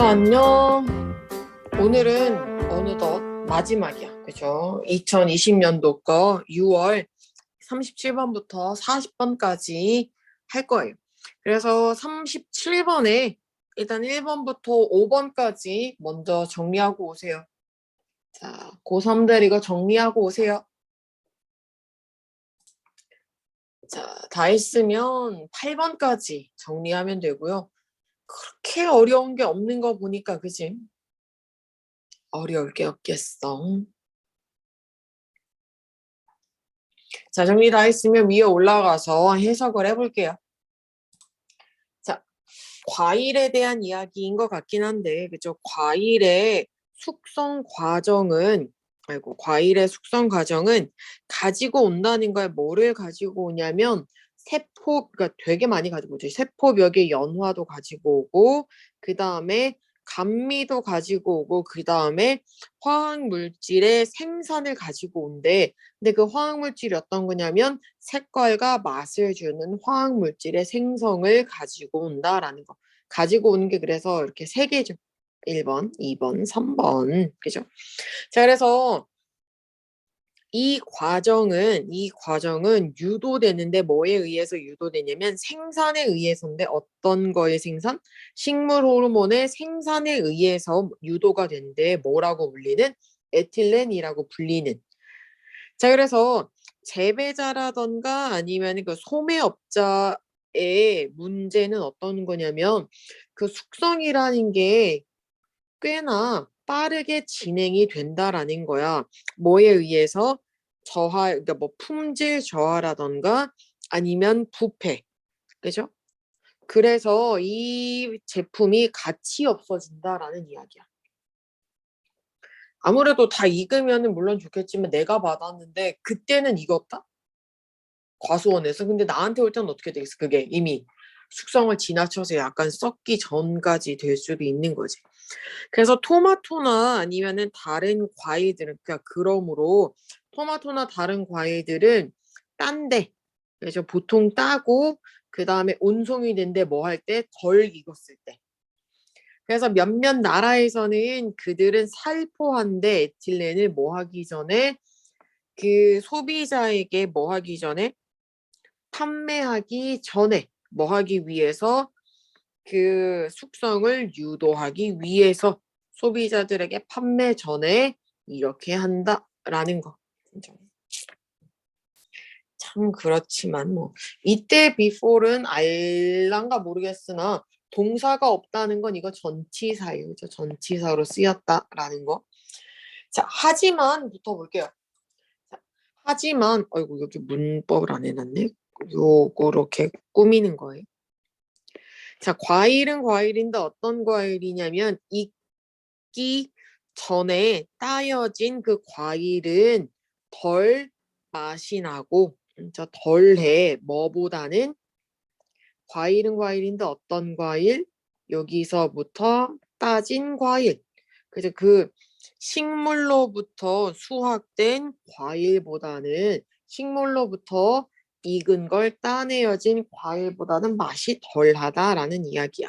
자, 안녕. 오늘은 어느덧 마지막이야. 그죠? 2020년도 거 6월 37번부터 40번까지 할 거예요. 그래서 37번에 일단 1번부터 5번까지 먼저 정리하고 오세요. 자, 고3들 이거 정리하고 오세요. 자, 다 했으면 8번까지 정리하면 되고요. 그렇게 어려운 게 없는 거 보니까 그지? 어려울 게 없겠어. 자, 정리 다 했으면 위에 올라가서 해석을 해볼게요. 자, 과일에 대한 이야기인 것 같긴 한데, 그죠? 과일의 숙성 과정은, 아이고, 과일의 숙성 과정은 가지고 온다는 거에 뭐를 가지고 오냐면, 세포, 그러니까 되게 많이 가지고 오죠. 세포벽의 연화도 가지고 오고, 그 다음에 감미도 가지고 오고, 그 다음에 화학 물질의 생산을 가지고 온대. 근데 그 화학 물질이 어떤 거냐면 색깔과 맛을 주는 화학 물질의 생성을 가지고 온다라는 거. 가지고 오는 게 그래서 이렇게 세 개죠. 1번, 2번, 3번. 그죠? 자, 그래서 이 과정은 이 과정은 유도되는데 뭐에 의해서 유도되냐면 생산에 의해서인데 어떤 거의 생산? 식물 호르몬의 생산에 의해서 유도가 된대 뭐라고 불리는 에틸렌이라고 불리는 자 그래서 재배자라던가 아니면 그 소매업자의 문제는 어떤 거냐면 그 숙성이라는 게 꽤나 빠르게 진행이 된다라는 거야. 뭐에 의해서 저하, 그러니까 뭐 품질 저하라던가 아니면 부패, 그죠? 그래서 이 제품이 가치 없어진다라는 이야기야. 아무래도 다 익으면은 물론 좋겠지만 내가 받았는데 그때는 익었다? 과수원에서 근데 나한테 올 때는 어떻게 되겠어? 그게 이미 숙성을 지나쳐서 약간 썩기 전까지 될 수도 있는 거지. 그래서 토마토나 아니면은 다른 과일들은 그러니까 그러므로 토마토나 다른 과일들은 딴데 그래서 보통 따고 그 다음에 온송이 된데 뭐 할 때 덜 익었을 때 그래서 몇몇 나라에서는 그들은 살포한데 에틸렌을 뭐 하기 전에 그 소비자에게 뭐 하기 전에 판매하기 전에 뭐 하기 위해서 그 숙성을 유도하기 위해서 소비자들에게 판매 전에 이렇게 한다라는 거. 참 그렇지만 뭐 이때 before는 알란가 모르겠으나 동사가 없다는 건 이거 전치사예요. 전치사로 쓰였다라는 거. 자, 하지만부터 볼게요. 자, 하지만 아이고 여기 문법을 안 해놨네. 요거렇게 꾸미는 거예요. 자, 과일은 과일인데 어떤 과일이냐면 익기 전에 따여진 그 과일은 덜 맛이 나고 진짜 덜해 뭐보다는 과일은 과일인데 어떤 과일? 여기서부터 따진 과일. 그래서 그 식물로부터 수확된 과일보다는 식물로부터 익은 걸 따내어진 과일보다는 맛이 덜하다라는 이야기야.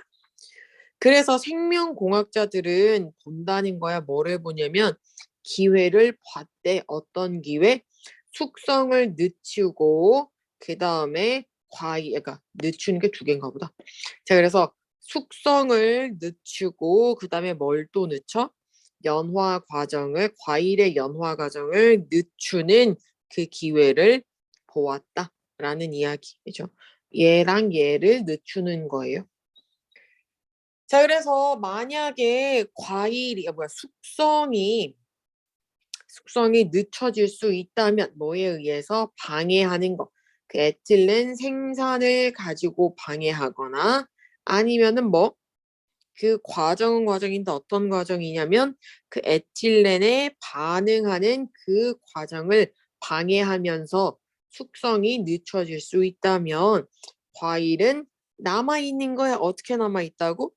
그래서 생명공학자들은 본다는 거야. 뭐를 보냐면 기회를 봤대. 어떤 기회? 숙성을 늦추고 그 다음에 과일, 그러니까 늦추는 게 두 개인가 보다. 자, 그래서 숙성을 늦추고 그 다음에 뭘 또 늦춰? 연화 과정을 과일의 연화 과정을 늦추는 그 기회를 보았다 라는 이야기죠. 얘랑 얘를 늦추는 거예요. 자, 그래서 만약에 과일이 아, 뭐야 숙성이 숙성이 늦춰질 수 있다면 뭐에 의해서 방해하는 거. 그 에틸렌 생산을 가지고 방해하거나 아니면은 뭐 그 과정은 과정인데 어떤 과정이냐면 그 에틸렌에 반응하는 그 과정을 방해하면서 숙성이 늦춰질 수 있다면 과일은 남아있는 거에 어떻게 남아있다고?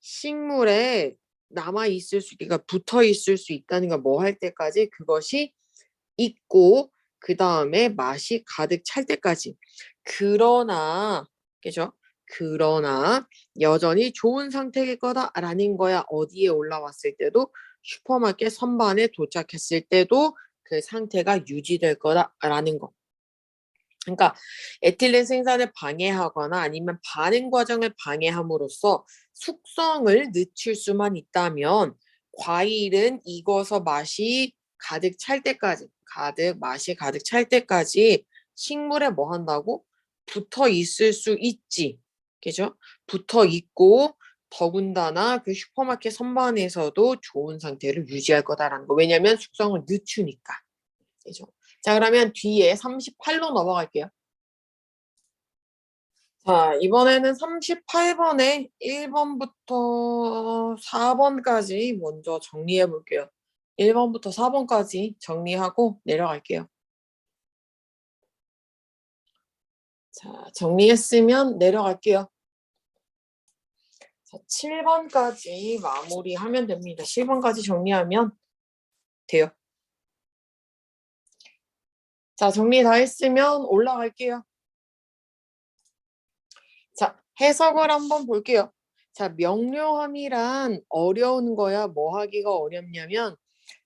식물에 남아있을 수, 그러니까 붙어있을 수 있다는 거뭐할 때까지 그것이 있고 그 다음에 맛이 가득 찰 때까지. 그러나, 그죠? 그러나 여전히 좋은 상태일 거다라는 거야. 어디에 올라왔을 때도 슈퍼마켓 선반에 도착했을 때도 그 상태가 유지될 거다라는 거. 그러니까 에틸렌 생산을 방해하거나 아니면 반응 과정을 방해함으로써 숙성을 늦출 수만 있다면 과일은 익어서 맛이 가득 찰 때까지 가득 맛이 가득 찰 때까지 식물에 뭐 한다고? 붙어 있을 수 있지. 그죠? 붙어 있고 더군다나 그 슈퍼마켓 선반에서도 좋은 상태를 유지할 거다라는 거. 왜냐면 숙성을 늦추니까. 그죠 자 그러면 뒤에 38로 넘어갈게요 자, 이번에는 38번에 1번부터 4번까지 먼저 정리해 볼게요. 1번부터 4번까지 정리하고 내려갈게요. 자, 정리했으면 내려갈게요. 자, 7번까지 마무리하면 됩니다. 7번까지 정리하면 돼요. 자, 정리 다 했으면 올라갈게요. 자, 해석을 한번 볼게요. 자, 명료함이란 어려운 거야. 뭐 하기가 어렵냐면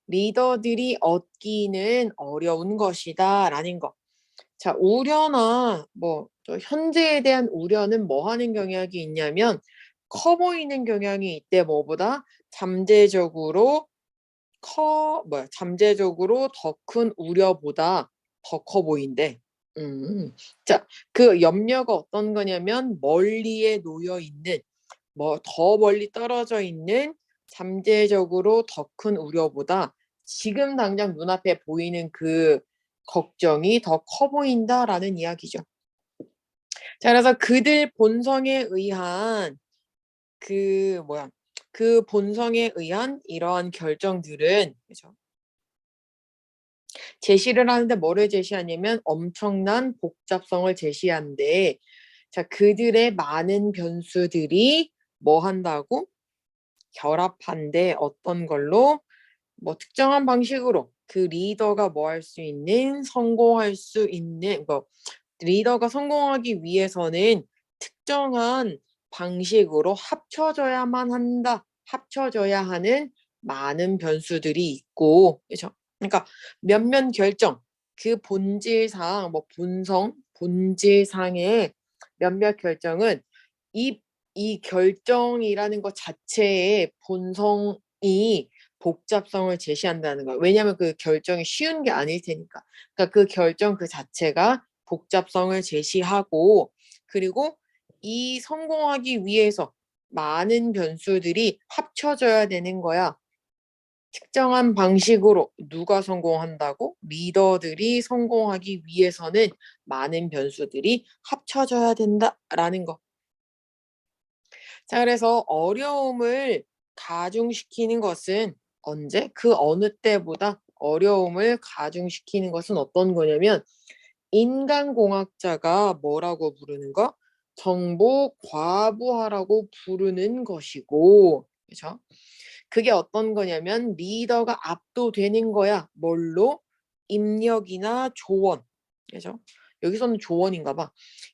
리더들이 얻기는 어려운 것이다 라는 거. 자, 우려나 뭐또 현재에 대한 우려는 뭐 하는 경향이 있냐면 커 보이는 경향이 있대. 뭐보다 잠재적으로 커 뭐야? 잠재적으로 더 큰 우려보다 더 커 보인대. 음. 자, 그 염려가 어떤 거냐면 멀리에 놓여 있는 뭐 더 멀리 떨어져 있는 잠재적으로 더 큰 우려보다 지금 당장 눈앞에 보이는 그 걱정이 더 커 보인다라는 이야기죠. 자, 그래서 그들 본성에 의한 그 뭐야? 그 본성에 의한 이러한 결정들은 그죠? 제시를 하는데 뭐를 제시하냐면 엄청난 복잡성을 제시한데 자 그들의 많은 변수들이 뭐 한다고? 결합한데 어떤 걸로? 뭐 특정한 방식으로 그 리더가 뭐 할 수 있는 성공할 수 있는 뭐 리더가 성공하기 위해서는 특정한 방식으로 합쳐져야만 한다 합쳐져야 하는 많은 변수들이 있고 그렇죠 그러니까 몇몇 결정 그 본질상 뭐 본성 본질상의 몇몇 결정은 이 이 결정이라는 것 자체의 본성이 복잡성을 제시한다는 거예요. 왜냐하면 그 결정이 쉬운 게 아닐 테니까. 그러니까 그 결정 그 자체가 복잡성을 제시하고 그리고 이 성공하기 위해서 많은 변수들이 합쳐져야 되는 거야. 특정한 방식으로 누가 성공한다고? 리더들이 성공하기 위해서는 많은 변수들이 합쳐져야 된다라는 거. 자, 그래서 어려움을 가중시키는 것은 언제? 그 어느 때보다 어려움을 가중시키는 것은 어떤 거냐면 인간공학자가 뭐라고 부르는 거? 정보 과부하라고 부르는 것이고, 그렇죠? 그게 어떤 거냐면 리더가 압도되는 거야. 뭘로? 입력이나 조언. 그죠? 여기서는 조언인가 봐.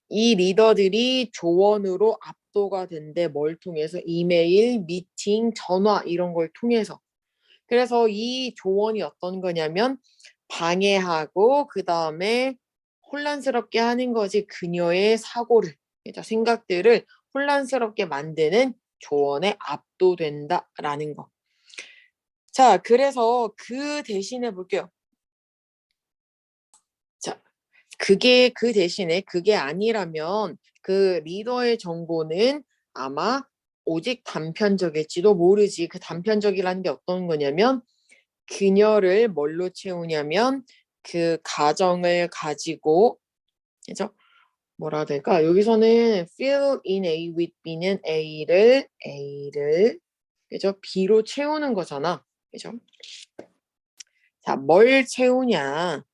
이 리더들이 조언으로 압도가 된대. 뭘 통해서? 이메일, 미팅, 전화 이런 걸 통해서. 그래서 이 조언이 어떤 거냐면 방해하고 그 다음에 혼란스럽게 하는 거지 그녀의 사고를, 그죠? 생각들을 혼란스럽게 만드는 조언에 압도된다라는 거. 자, 그래서 그 대신에 볼게요. 자, 그게 그 대신에 그게 아니라면 그 리더의 정보는 아마 오직 단편적일지도 모르지. 그 단편적이라는 게 어떤 거냐면 그녀를 뭘로 채우냐면 그 가정을 가지고 그죠? 뭐라 될까? 여기서는 fill in A with B는 A를 A를 그죠? B로 채우는 거잖아. 그죠? 자, 뭘 채우냐?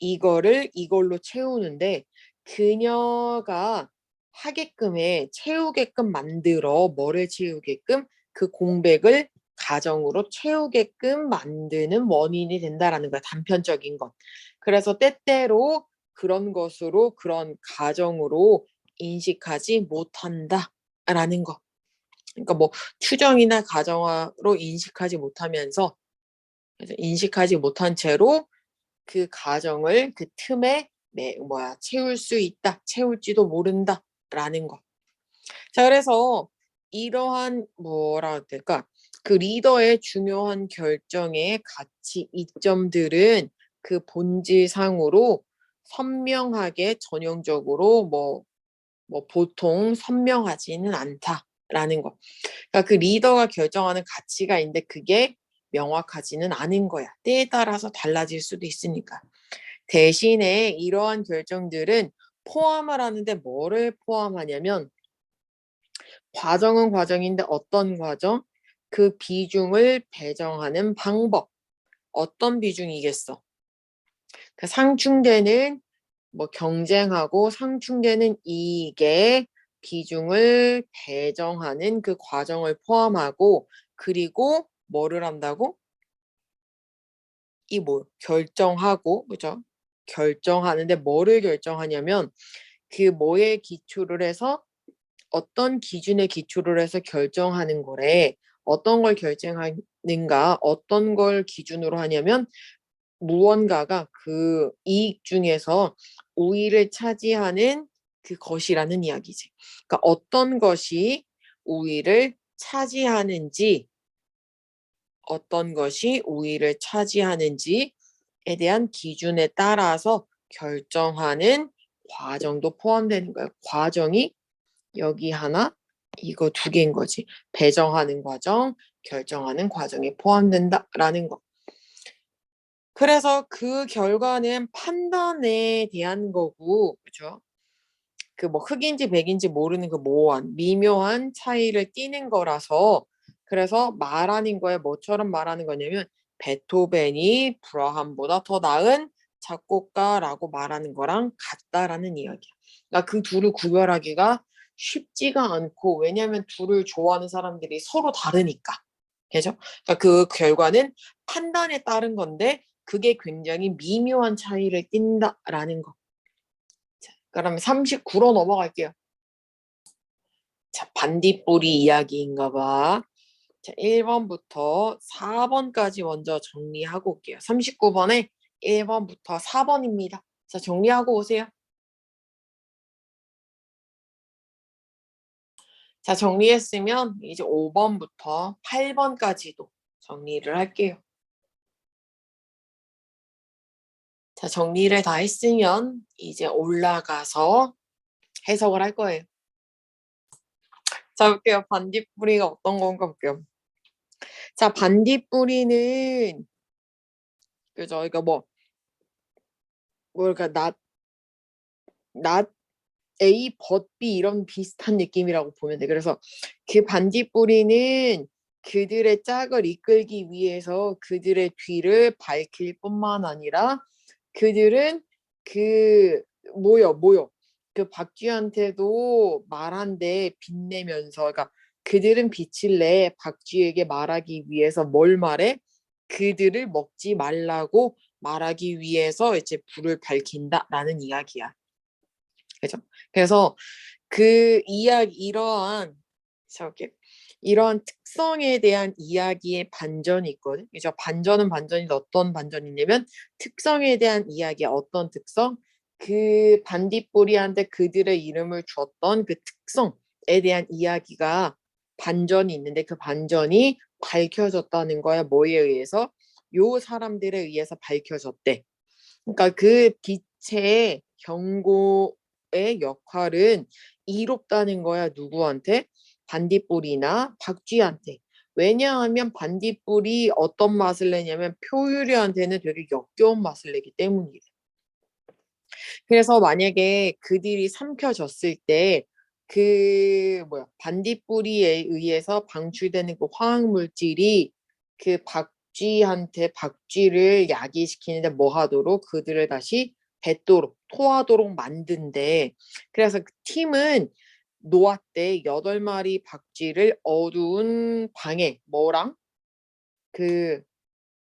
이거를 이걸로 채우는데 그녀가 하게끔에 채우게끔 만들어 뭐를 채우게끔 그 공백을 가정으로 채우게끔 만드는 원인이 된다라는 거야. 단편적인 것. 그래서 때때로 그런 것으로 그런 가정으로 인식하지 못한다라는 거. 그러니까 뭐 추정이나 가정화로 인식하지 못하면서 인식하지 못한 채로 그 가정을 그 틈에 매, 뭐야 채울 수 있다, 채울지도 모른다라는 거. 자 그래서 이러한 뭐라 해야 될까 그 리더의 중요한 결정의 가치 이점들은 그 본질상으로 선명하게 전형적으로 뭐, 뭐 보통 선명하지는 않다라는 거. 그러니까 그 리더가 결정하는 가치가 있는데 그게 명확하지는 않은 거야. 때에 따라서 달라질 수도 있으니까. 대신에 이러한 결정들은 포함을 하는데 뭐를 포함하냐면 과정은 과정인데 어떤 과정? 그 비중을 배정하는 방법. 어떤 비중이겠어? 그 상충되는 뭐 경쟁하고 상충되는 이익의 비중을 배정하는 그 과정을 포함하고 그리고 뭐를 한다고? 이 뭐 결정하고 그죠? 결정하는데 뭐를 결정하냐면 그 뭐에 기초를 해서 어떤 기준에 기초를 해서 결정하는 거래. 어떤 걸 결정하는가, 어떤 걸 기준으로 하냐면 무언가가 그 이익 중에서 우위를 차지하는 그 것이라는 이야기지. 그러니까 어떤 것이 우위를 차지하는지, 어떤 것이 우위를 차지하는지에 대한 기준에 따라서 결정하는 과정도 포함되는 거예요. 과정이 여기 하나, 이거 두 개인 거지. 배정하는 과정, 결정하는 과정이 포함된다라는 거. 그래서 그 결과는 판단에 대한 거고, 그죠? 그 뭐 흑인지 백인지 모르는 그 모호한 미묘한 차이를 띠는 거라서 그래서 말하는 거에 뭐처럼 말하는 거냐면 베토벤이 브라함보다 더 나은 작곡가라고 말하는 거랑 같다라는 이야기야. 그러니까 그 둘을 구별하기가 쉽지가 않고 왜냐하면 둘을 좋아하는 사람들이 서로 다르니까. 그죠? 그러니까 그 결과는 판단에 따른 건데 그게 굉장히 미묘한 차이를 띈다라는 거. 자, 그러면 39로 넘어갈게요. 자, 반딧불이 이야기인가 봐. 자, 1번부터 4번까지 먼저 정리하고 올게요. 39번에 1번부터 4번입니다. 자, 정리하고 오세요. 자, 정리했으면 이제 5번부터 8번까지도 정리를 할게요. 자, 정리를 다 했으면 이제 올라가서 해석을 할 거예요. 자, 볼게요. 반딧불이가 어떤 건가 볼게요. 자, 반딧불이는 그죠? 그러니까 뭐 뭐랄까 낮, 낮 A, 벗 B 이런 비슷한 느낌이라고 보면 돼. 그래서 그 반딧불이는 그들의 짝을 이끌기 위해서 그들의 뒤를 밝힐 뿐만 아니라 그들은 그 뭐요 뭐요 그 박쥐한테도 말한데 빛내면서 그러니까 그들은 빛을 내 박쥐에게 말하기 위해서 뭘 말해? 그들을 먹지 말라고 말하기 위해서 이제 불을 밝힌다라는 이야기야. 그죠? 그래서 그 이야기 이러한 저기 이러한 특성에 대한 이야기의 반전이 있거든. 그죠? 반전은 반전이 어떤 반전이냐면 특성에 대한 이야기 어떤 특성? 그 반딧불이한테 그들의 이름을 줬던 그 특성에 대한 이야기가 반전이 있는데 그 반전이 밝혀졌다는 거야. 뭐에 의해서? 요 사람들에 의해서 밝혀졌대. 그러니까 그 빛의 경고의 역할은 이롭다는 거야. 누구한테? 반딧불이나 박쥐한테. 왜냐하면 반딧불이 어떤 맛을 내냐면 표유류한테는 되게 역겨운 맛을 내기 때문이래. 그래서 만약에 그들이 삼켜졌을 때 그 뭐야 반딧불이에 의해서 방출되는 그 화학 물질이 그 박쥐한테 박쥐를 야기시키는데 뭐 하도록 그들을 다시 뱉도록 토하도록 만든대. 그래서 그 팀은 놓았대 여덟 마리 박쥐를 어두운 방에 뭐랑 그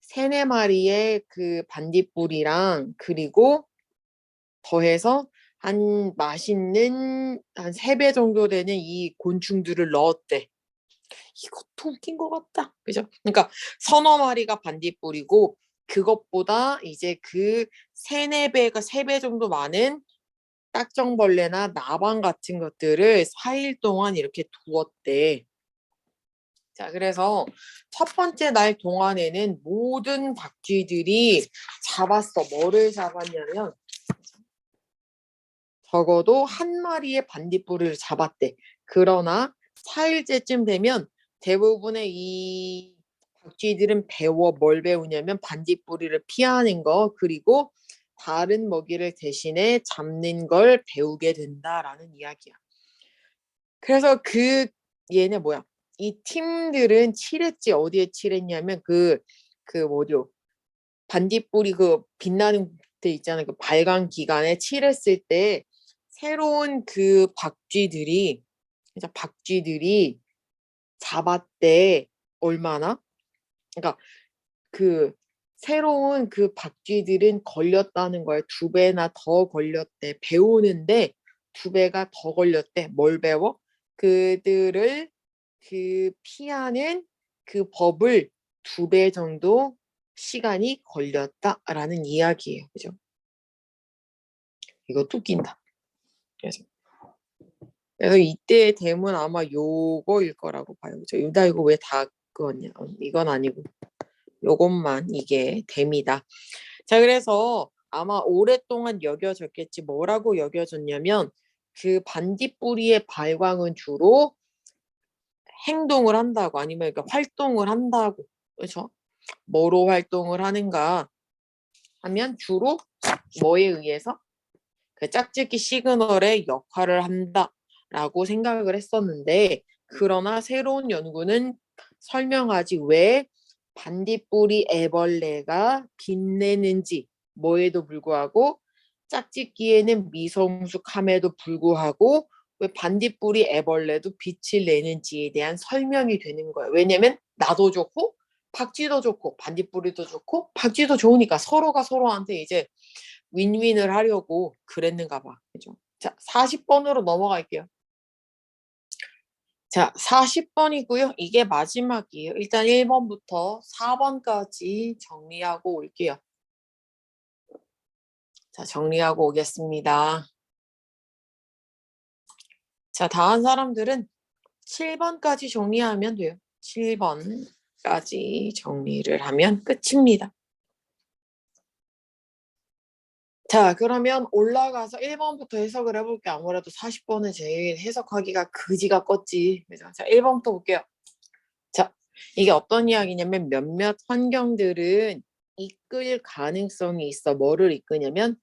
세네 마리의 그 반딧불이랑 그리고 더해서 한 맛있는 한 세 배 정도 되는 이 곤충들을 넣었대. 이것도 웃긴 것 같다. 그죠? 그러니까 서너 마리가 반딧불이고 그것보다 이제 그 세네 배가 세 배 정도 많은 딱정벌레나 나방 같은 것들을 4일 동안 이렇게 두었대. 자, 그래서 첫 번째 날 동안에는 모든 박쥐들이 잡았어. 뭐를 잡았냐면 적어도 한 마리의 반딧불을 잡았대. 그러나 4일째쯤 되면 대부분의 이 박쥐들은 배워 뭘 배우냐면 반딧불이를 피하는 거 그리고 다른 먹이를 대신에 잡는 걸 배우게 된다라는 이야기야. 그래서 그 얘네 뭐야? 이 팀들은 칠했지 어디에 칠했냐면 그 그 뭐죠? 반딧불이 그 빛나는 데 있잖아요. 그 발광 기관에 칠했을 때 새로운 그 박쥐들이 진짜 박쥐들이 잡았대 얼마나? 그러니까 그 새로운 그 박쥐들은 걸렸다는 거에 두 배나 더 걸렸대. 배우는데 두 배가 더 걸렸대. 뭘 배워? 그들을 그 피하는 그 법을 두 배 정도 시간이 걸렸다라는 이야기예요. 그죠? 이것도 웃긴다. 그래서 그래서 이때의 댐은 아마 요거일 거라고 봐요. 그죠? 유다 이거 왜 다 그거냐? 어, 이건 아니고 요것만 이게 댐이다. 자, 그래서 아마 오랫동안 여겨졌겠지. 뭐라고 여겨졌냐면 그 반딧불이의 발광은 주로 행동을 한다고 아니면 그러니까 활동을 한다고 그렇죠? 뭐로 활동을 하는가 하면 주로 뭐에 의해서 그 짝짓기 시그널의 역할을 한다라고 생각을 했었는데 그러나 새로운 연구는 설명하지 왜 반딧불이 애벌레가 빛내는지 뭐에도 불구하고 짝짓기에는 미성숙함에도 불구하고 왜 반딧불이 애벌레도 빛을 내는지에 대한 설명이 되는 거예요. 왜냐면 나도 좋고 박쥐도 좋고 반딧불이도 좋고 박쥐도 좋으니까 서로가 서로한테 이제 윈윈을 하려고 그랬는가 봐. 그죠? 자, 40번으로 넘어갈게요. 자, 40번이고요. 이게 마지막이에요. 일단 1번부터 4번까지 정리하고 올게요. 자, 정리하고 오겠습니다. 자, 다한 사람들은 7번까지 정리하면 돼요. 7번까지 정리를 하면 끝입니다. 자, 그러면 올라가서 1번부터 해석을 해볼게. 요 아무래도 40번은 제일 해석하기가 그지가 껐지. 그죠? 자, 1번부터 볼게요. 자, 이게 어떤 이야기냐면 몇몇 환경들은 이끌 가능성이 있어. 뭐를 이끄냐면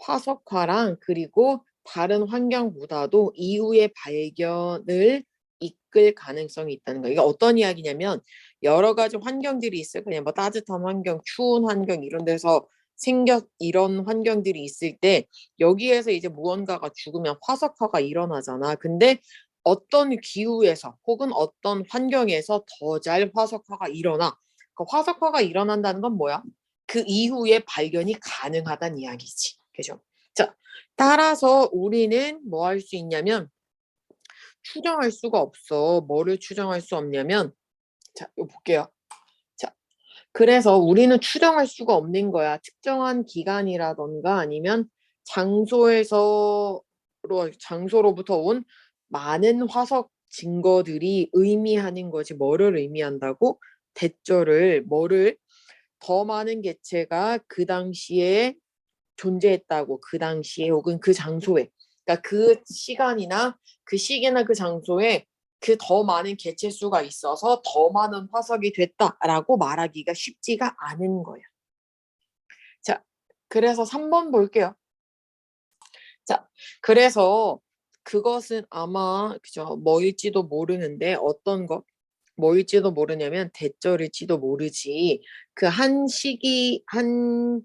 화석화랑 그리고 다른 환경보다도 이후의 발견을 이끌 가능성이 있다는 거예요. 이게 어떤 이야기냐면 여러 가지 환경들이 있어요. 그냥 뭐 따뜻한 환경, 추운 환경 이런 데서 생겨 이런 환경들이 있을 때 여기에서 이제 무언가가 죽으면 화석화가 일어나잖아. 근데 어떤 기후에서 혹은 어떤 환경에서 더 잘 화석화가 일어나. 그 화석화가 일어난다는 건 뭐야? 그 이후에 발견이 가능하다는 이야기지. 그죠? 자, 따라서 우리는 뭐 할 수 있냐면 추정할 수가 없어. 뭐를 추정할 수 없냐면 자, 이거 볼게요. 자, 그래서 우리는 추정할 수가 없는 거야. 특정한 기간이라던가 아니면 장소에서 장소로부터 온 많은 화석 증거들이 의미하는 거지. 뭐를 의미한다고? 대절을 뭐를 더 많은 개체가 그 당시에 존재했다고 그 당시에 혹은 그 장소에 그러니까 그 시간이나 그 시기나 그 장소에 그 더 많은 개체 수가 있어서 더 많은 화석이 됐다라고 말하기가 쉽지가 않은 거예요. 자, 그래서 3번 볼게요. 자, 그래서 그것은 아마 그죠 뭐일지도 모르는데 어떤 것 뭐일지도 모르냐면 대절일지도 모르지 그 한 시기 한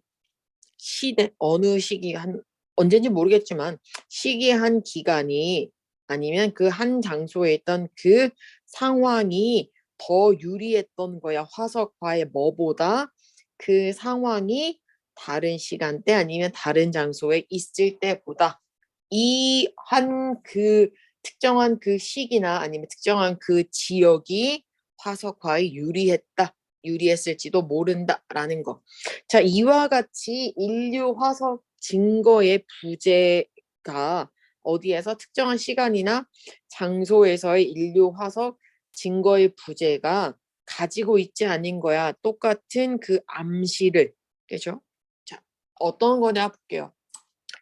시대 어느 시기 한 언제인지 모르겠지만 시기 한 기간이 아니면 그 한 장소에 있던 그 상황이 더 유리했던 거야. 화석화의 뭐보다 그 상황이 다른 시간대 아니면 다른 장소에 있을 때보다 이 한 그 특정한 그 시기나 아니면 특정한 그 지역이 화석화에 유리했다. 유리했을지도 모른다라는 거. 자, 이와 같이 인류 화석 증거의 부재가 어디에서 특정한 시간이나 장소에서의 인류 화석 증거의 부재가 가지고 있지 않은 거야. 똑같은 그 암시를. 그죠? 자, 어떤 거냐 볼게요.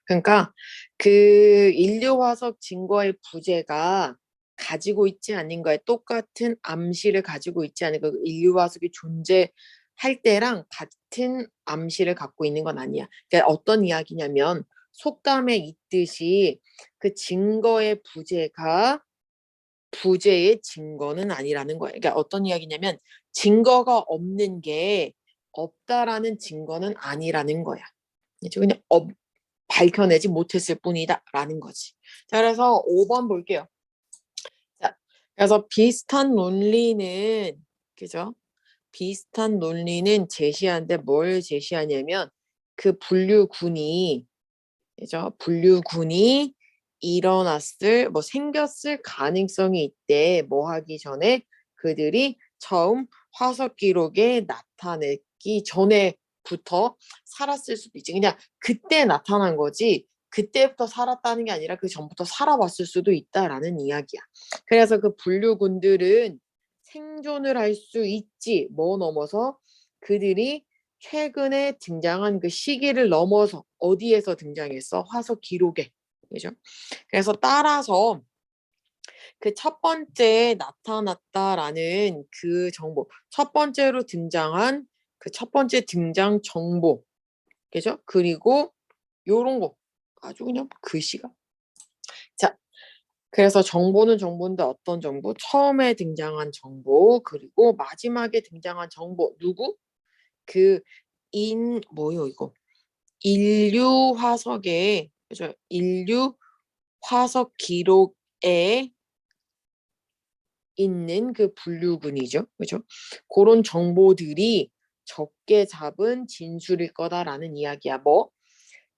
그러니까 그 인류 화석 증거의 부재가 가지고 있지 않은 거에 똑같은 암시를 가지고 있지 않은 거 인류 화석이 존재할 때랑 같은 암시를 갖고 있는 건 아니야. 그러니까 어떤 이야기냐면 속담에 있듯이 그 증거의 부재가 부재의 증거는 아니라는 거예요. 그러니까 어떤 이야기냐면 증거가 없는 게 없다라는 증거는 아니라는 거야. 그죠? 그냥 없, 밝혀내지 못했을 뿐이다라는 거지. 자, 그래서 5번 볼게요. 자, 그래서 비슷한 논리는 그죠? 비슷한 논리는 제시하는데 뭘 제시하냐면 그 분류군이 그죠? 분류군이 일어났을 뭐 생겼을 가능성이 있대. 뭐 하기 전에 그들이 처음 화석 기록에 나타내기 전에부터 살았을 수도 있지. 그냥 그때 나타난 거지. 그때부터 살았다는 게 아니라 그 전부터 살아왔을 수도 있다라는 이야기야. 그래서 그 분류군들은 생존을 할 수 있지. 뭐 넘어서 그들이 최근에 등장한 그 시기를 넘어서 어디에서 등장했어? 화석 기록에. 그죠? 그래서 따라서 그 첫 번째 나타났다라는 그 정보, 첫 번째로 등장한 그 첫 번째 등장 정보, 그죠? 그리고 요런 거 아주 그냥 글씨가. 자, 그래서 정보는 정보인데 어떤 정보? 처음에 등장한 정보, 그리고 마지막에 등장한 정보. 누구? 그 인 뭐요 이거? 인류 화석에 그죠? 인류 화석 기록에 있는 그 분류군이죠. 그죠? 그런 정보들이 적게 잡은 진술일 거다라는 이야기야. 뭐?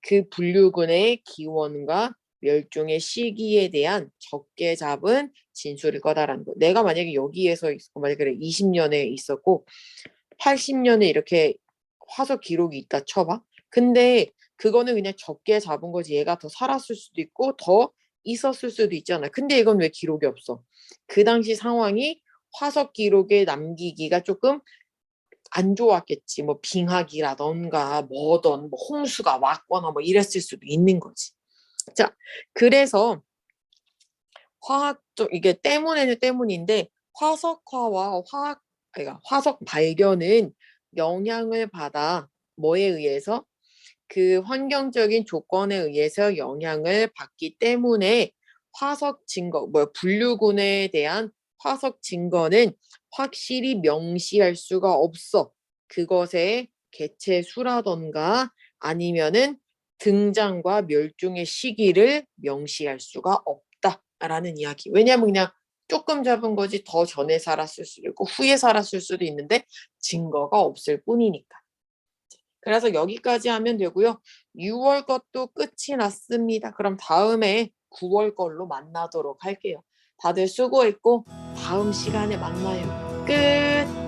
그 분류군의 기원과 멸종의 시기에 대한 적게 잡은 진술일 거다라는 거. 내가 만약에 여기에서 있고 만약에 그래 20년에 있었고 80년에 이렇게 화석 기록이 있다 쳐봐. 근데 그거는 그냥 적게 잡은 거지. 얘가 더 살았을 수도 있고 더 있었을 수도 있잖아. 근데 이건 왜 기록이 없어? 그 당시 상황이 화석 기록에 남기기가 조금 안 좋았겠지. 뭐 빙하기라던가 뭐든 뭐 홍수가 왔거나 뭐 이랬을 수도 있는 거지. 자, 그래서 화학적 이게 때문에는 때문인데 화석화와 화학 그러니까 화석 발견은 영향을 받아 뭐에 의해서 그 환경적인 조건에 의해서 영향을 받기 때문에 화석 증거, 뭐 분류군에 대한 화석 증거는 확실히 명시할 수가 없어. 그것의 개체 수라던가 아니면은 등장과 멸종의 시기를 명시할 수가 없다라는 이야기. 왜냐하면 그냥 조금 잡은 거지 더 전에 살았을 수도 있고 후에 살았을 수도 있는데 증거가 없을 뿐이니까. 그래서 여기까지 하면 되고요. 6월 것도 끝이 났습니다. 그럼 다음에 9월 걸로 만나도록 할게요. 다들 수고했고 다음 시간에 만나요. 끝!